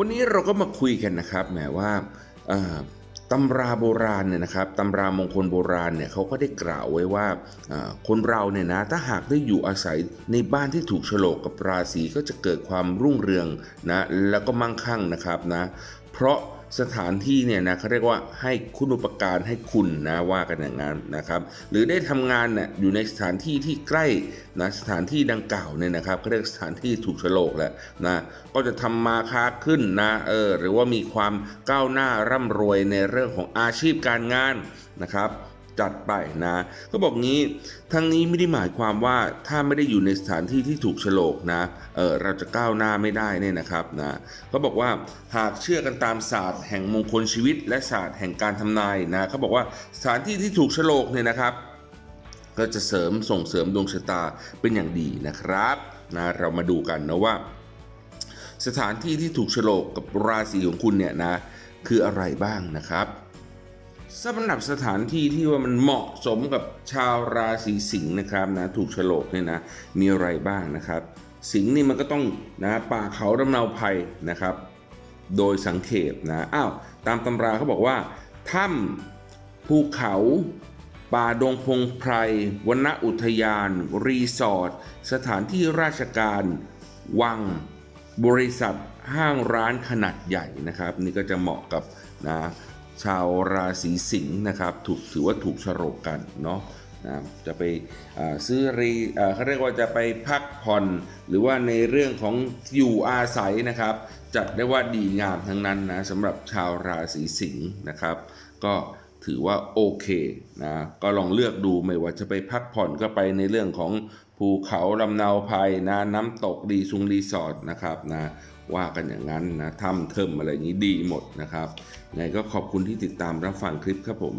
วันนี้เราก็มาคุยกันนะครับแหมว่าเอ่อตำราโบราณเนี่ยนะครับตำรามงคลโบราณเนี่ยเขาก็ได้กล่าวไว้ว่าคนเราเนี่ยนะถ้าหากได้อยู่อาศัยในบ้านที่ถูกโฉลกกับราศีก็จะเกิดความรุ่งเรืองนะแล้วก็มั่งคั่งนะครับนะเพราะ สถานที่เนี่ยนะเขาเรียกว่าให้คุณอุปการให้คุณนะว่ากันอย่างนั้นนะครับ หรือได้ทำงานเนี่ยอยู่ในสถานที่ที่ใกล้นะสถานที่ดังกล่าวเนี่ยนะครับเขาเรียกสถานที่ถูกโฉลกแหละนะก็จะทำมาค้าขึ้นนะเออหรือว่ามีความก้าวหน้าร่ำรวยในเรื่องของอาชีพการงานนะครับ จัดไปนะก็บอกงี้ทั้งนี้ไม่ได้หมายความว่าถ้าไม่ได้อยู่ในสถานที่ที่ถูกโฉลกนะเออเราจะก้าวหน้าไม่ได้เนี่ยนะครับนะเขาบอกว่าหากเชื่อกันตามศาสตร์แห่งมงคลชีวิต และศาสตร์แห่งการทำนายนะเขาบอกว่าสถานที่ที่ถูกโฉลกเนี่ยนะครับ ก็จะเสริมส่งเสริมดวงชะตาเป็นอย่างดีนะครับนะเรามาดูกันนะว่า สถานที่ที่ถูกโฉลกกับราศีของคุณเนี่ยนะคืออะไรบ้างนะครับ สำหรับสถานที่ที่ว่ามันเหมาะสมกับชาวราศีสิงห์นะครับนะถูกฉลกเนี่ยนะมีอะไรบ้างนะครับ สิงห์นี่มันก็ต้องนะป่าเขาลำเนาภัยนะครับ โดยสังเขปนะอ้าวตามตำราเขาบอกว่าถ้ำภูเขาป่าดงพงไพรวนอุทยาน รีสอร์ทสถานที่ราชการ วัง บริษัทห้างร้านขนาดใหญ่นะครับ นี่ก็จะเหมาะกับนะ ชาวราศีสิงห์นะครับถูกถือว่าถูกฉลกกันเนาะนะจะไปซื้อรีเขาเรียกว่าจะไปพักผ่อน หรือว่าในเรื่องของอยู่อาศัยนะครับ จัดได้ว่าดีงามทั้งนั้นนะสำหรับชาวราศีสิงห์นะครับ ก็ ถือว่าโอเคนะก็ลองเลือกดูไม่ว่าจะไปพักผ่อนก็ไปในเรื่องของภูเขาลำนาวภัยนะน้ำตกดีซุงรีสอร์ทนะครับนะว่ากันอย่างนั้นนะถ้ำเทิมอะไรนี้ดีหมดนะครับไงก็ขอบคุณที่ติดตามรับฟังคลิปครับผม